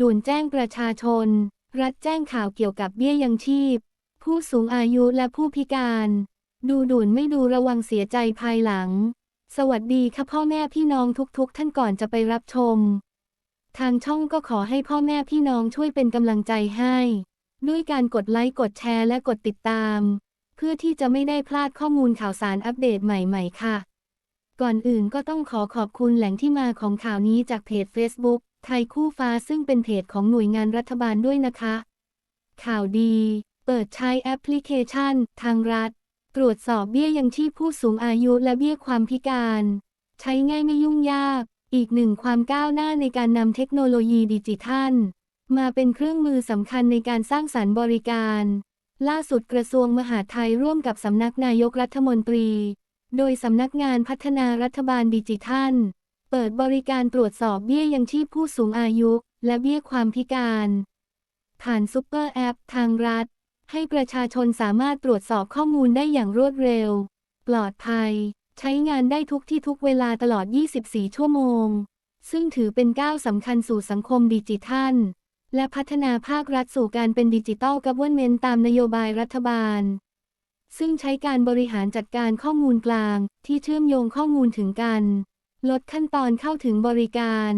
ด่วนแจ้งประชาชน รัฐแจ้งข่าวเกี่ยวกับเบี้ยยังชีพ ผู้สูงอายุและผู้พิการ ดูด่วนไม่ดูระวังเสียใจภายหลัง สวัสดีค่ะพ่อแม่พี่น้องทุกๆ ท่านก่อนจะไปรับชม ทางช่องก็ขอให้พ่อแม่พี่น้องช่วยเป็นกำลังใจให้ ด้วยการกดไลค์กดแชร์และกดติดตาม เพื่อที่จะไม่ได้พลาดข้อมูลข่าวสารอัปเดตใหม่ๆค่ะ ก่อนอื่นก็ต้องขอขอบคุณแหล่งที่มาของข่าวนี้จากเพจ Facebook ไทยคู่ฟ้าซึ่งเป็นเพจของหน่วยงานรัฐบาลด้วยนะคะ ข่าวดี เปิดใช้แอปพลิเคชัน ทางรัฐ ตรวจสอบเบี้ยยังชีพผู้สูงอายุและเบี้ยความพิการ ใช้ง่ายไม่ยุ่งยาก อีกหนึ่งความก้าวหน้าในการนำเทคโนโลยีดิจิทัล มาเป็นเครื่องมือสำคัญในการสร้างสรรค์บริการ ล่าสุดกระทรวงมหาดไทยร่วมกับสำนักนายกรัฐมนตรี โดยสำนักงานพัฒนารัฐบาลดิจิทัล เปิดบริการตรวจสอบเบี้ยยังชีพผู้สูงอายุ และเบี้ยความพิการ ผ่านซุปเปอร์แอป ทางรัฐ ให้ประชาชนสามารถตรวจสอบข้อมูลได้อย่างรวดเร็ว ปลอดภัย ใช้งานได้ทุกที่ทุกเวลาตลอด 24 ชั่วโมง ซึ่งถือเป็นก้าวสำคัญสู่สังคมดิจิทัล และพัฒนาภาครัฐสู่การเป็นดิจิทัลกับวันเมนตามนโยบายรัฐบาล ซึ่งใช้การบริหารจัดการข้อมูลกลางที่เชื่อมโยงข้อมูลถึงกัน ลดขั้นตอนเข้าถึงบริการ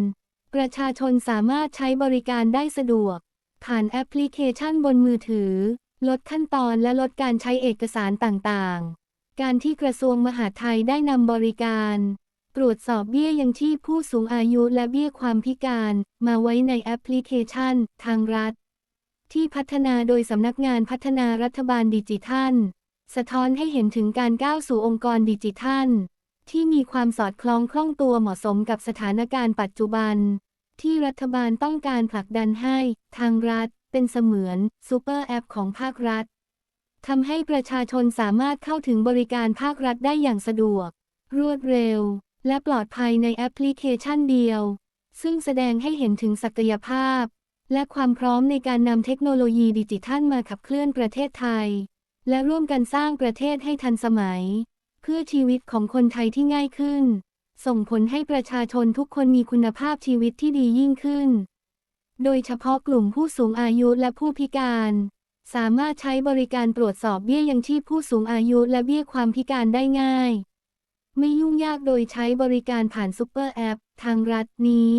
ประชาชนสามารถใช้บริการได้สะดวก ผ่านแอปพลิเคชันบนมือถือ ลดขั้นตอนและลดการใช้เอกสารต่างๆ การที่กระทรวงมหาดไทยได้นำบริการ ตรวจสอบเบี้ยยังชีพผู้สูงอายุและเบี้ยความพิการ มาไว้ในแอปพลิเคชัน ทางรัฐ ที่พัฒนาโดยสำนักงานพัฒนารัฐบาลดิจิทัล สะท้อนให้เห็นถึงการก้าวสู่องค์กรดิจิทัล ที่มีความสอดคล้องคล่องตัวเหมาะสมกับสถานการณ์ปัจจุบัน ที่รัฐบาลต้องการผลักดันให้ ทางรัฐ เป็นเสมือนซูเปอร์แอปของภาครัฐทำให้ประชาชนสามารถเข้าถึงบริการภาครัฐได้อย่างสะดวก รวดเร็ว และปลอดภัยในแอปพลิเคชันเดียว ซึ่งแสดงให้เห็นถึงศักยภาพ และความพร้อมในการนำเทคโนโลยีดิจิทัลมาขับเคลื่อนประเทศไทย และร่วมกันสร้างประเทศให้ทันสมัย เพื่อชีวิตของคนไทยที่ง่ายขึ้น ส่งผลให้ประชาชนทุกคนมีคุณภาพชีวิตที่ดียิ่งขึ้น โดยเฉพาะกลุ่มผู้สูงอายุและผู้พิการ สามารถใช้บริการตรวจสอบเบี้ยยังชีพผู้สูงอายุและเบี้ยความพิการได้ง่าย ไม่ยุ่งยากโดยใช้บริการผ่านซุปเปอร์แอป ทางรัฐนี้